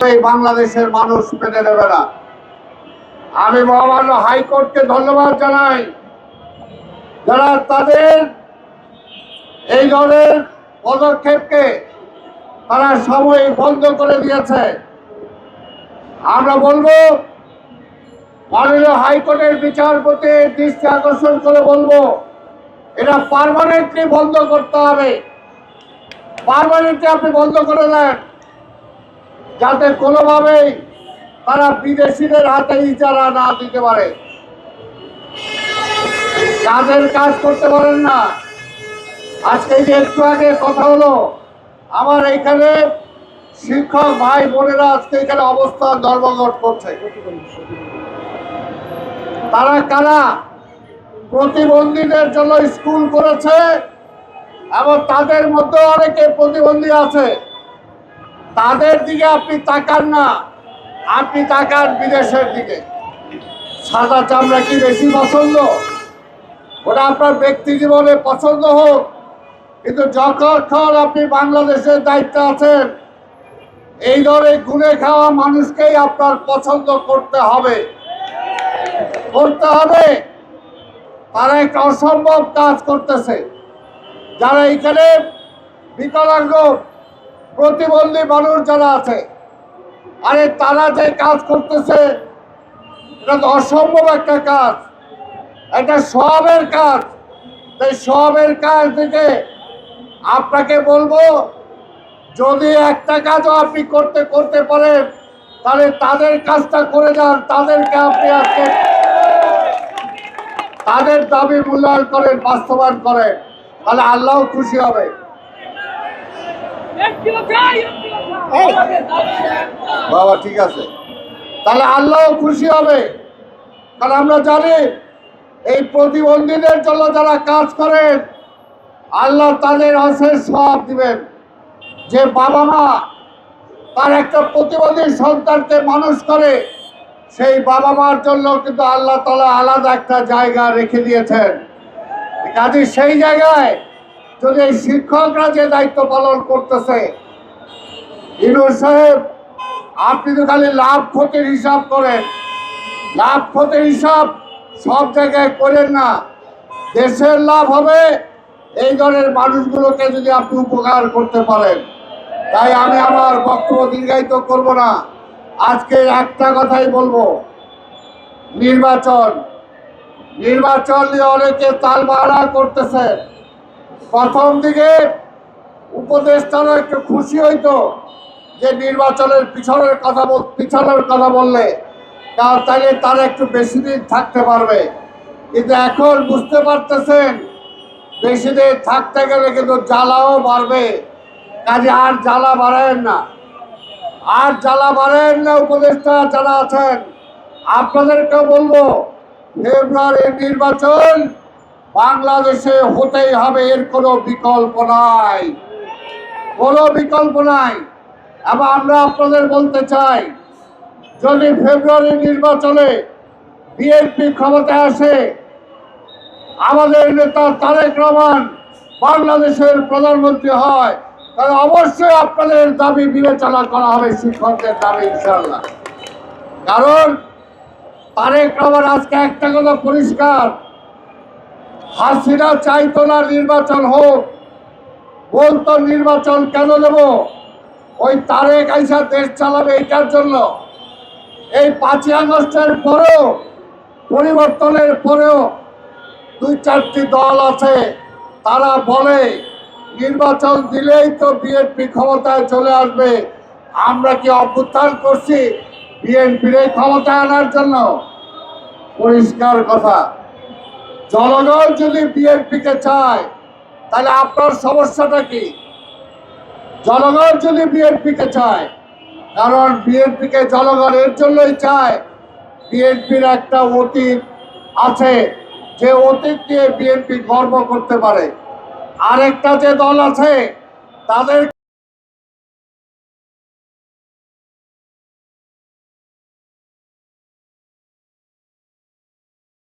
বাংলাদেশের মানুষ মেনে নেবে না। আমি মহামান্য হাইকোর্টকে ধন্যবাদ জানাই। যারা তাদের এই ধরনের পদক্ষেপকে তারা সময় বন্ধ করে দিয়েছে। আমরা বলব, মাননীয় হাইকোর্টের বিচারপতি দৃষ্টি আকর্ষণ করে বলব, এটা পারমানেন্টলি বন্ধ করতে হবে। পার্মানেন্টলি আপনি বন্ধ করে দেন। যাতে কোনোভাবেই তারা বিদেশিদের হাতে ইজারা না দিতে পারে। কাজের কাজ করতে পারেন না। আজকে যে একটু আগে কথা হলো, আমার এখানে শিক্ষক ভাই বোনেরা আজকে এখানে অবস্থান ধর্মঘট করছে। তারা কারা? প্রতিবন্ধীদের জন্য স্কুল করেছে, এবং তাদের মধ্যে অনেকে প্রতিবন্ধী আছে। তাদের দিকে আপনি তাকান না। আপনি তাকান বিদেশের দিকে। সাদা চামড়া কি বেশি পছন্দ? ওটা আপনার ব্যক্তি জীবনে পছন্দ হোক, কিন্তু যখন আপনি বাংলাদেশের দায়িত্বে আছেন, এই ধরনের গুনে খাওয়া মানুষকেই আপনার পছন্দ করতে হবে। করতে হবে। তারা একটা অসম্ভব কাজ করতেছে। যারা এখানে বিকলাঙ্গ প্রতিবন্ধী মানুষ যারা আছে, আরে তারা যে কাজ করতেছে, এটা তো অসম্ভব একটা কাজ। এটা সবের কাজ। তাই সবের কাজ থেকে আপনাকে বলব, যদি একটা কাজও আপনি করতে করতে পারেন, তাহলে তাদের কাজটা করে যান, তাদেরকে আপনি আজকে তাদের দাবি মূল্যায়ন করেন, বাস্তবায়ন করেন, তাহলে আল্লাহ খুশি হবে। বাবা, ঠিক আছে। তাহলে আল্লাহ খুশি হবে। কারণ আমরা জানি, এই প্রতিবন্ধীদের জন্য যারা কাজ করেন, আল্লাহ তাদের অশেষ সব দিবেন। যে বাবা মা তার একটা প্রতিবন্ধী সন্তানকে মানুষ করে, সেই বাবা মার জন্য কিন্তু আল্লাহ তালা আলাদা একটা জায়গা রেখে দিয়েছেন। কাজে সেই জায়গায় যদি শিক্ষকরা যে দায়িত্ব পালন করতেছে ইনুর সাহেব, আপনি তো খালি লাভ ক্ষতির হিসাব করেন। লাভ ক্ষতির হিসাব সব জায়গায় করেন না। দেশের লাভ হবে এই ধরনের মানুষগুলোকে যদি আপনি উপকার করতে পারেন। তাই আমি আমার বক্তব্য দীর্ঘায়িত করব না। আজকে একটা কথাই বলব। নির্বাচন। নির্বাচন নিয়ে অনেকে তালবাড়া করতেছে। প্রথম দিকে উপদেষ্টারা একটু খুশি হইতো যে নির্বাচনের পিছনের কথা পিছনের কথা বললে কারণ তাইলে তারা একটু বেশি দিন থাকতে পারবে। কিন্তু এখন বুঝতে পারতেছেন, বেশি দিন থাকতে গেলে কিন্তু জ্বালাও বাড়বে। কাজে আর জ্বালা বাড়ায়েন না। আর জ্বালা বাড়ায়েন না উপদেষ্টা যারা আছেন। আপনাদেরকে বলব, ফেব্রুয়ারির নির্বাচন বাংলাদেশে হতেই হবে, এর কোনো বিকল্প নাই। কোনো বিকল্প নাই। এবং আমরা আপনাদের বলতে চাই, যদি ফেব্রুয়ারি নির্বাচনে বিএনপি ক্ষমতায় আসে, আমাদের নেতা তারেক রহমান বাংলাদেশের প্রধানমন্ত্রী হয়, তাহলে অবশ্যই আপনাদের দাবি বিবেচনা করা হবে শিক্ষকদের দাবি ইনশাল্লাহ কারণ তারেক রহমান আজকে একটা কথা পরিষ্কার হাসিনা চাইতো না নির্বাচন হোক। বলতো নির্বাচন কেন দেব? ওই তারেক আইসা দেশ চালাবে এটার জন্য। এই পাঁচই আগস্টের পরেও, পরিবর্তনের পরেও দুই চারটি দল আছে, তারা বলে নির্বাচন দিলেই তো বিএনপি ক্ষমতায় চলে আসবে। আমরা কি অভ্যুত্থান করছি বিএনপির এই ক্ষমতায় আনার জন্য? পরিষ্কার কথা। জনগণ যদি বিএনপিকে চায়, তাহলে আপনার সমস্যাটা কি? জনগণ যদি বিএনপিকে চায়, কারণ বিএনপিকে জনগণ এর জন্যই চায়, বিএনপির একটা অতীত আছে, যে অতীত দিয়ে বিএনপি গর্ব করতে পারে। আরেকটা যে দল আছে, তাদের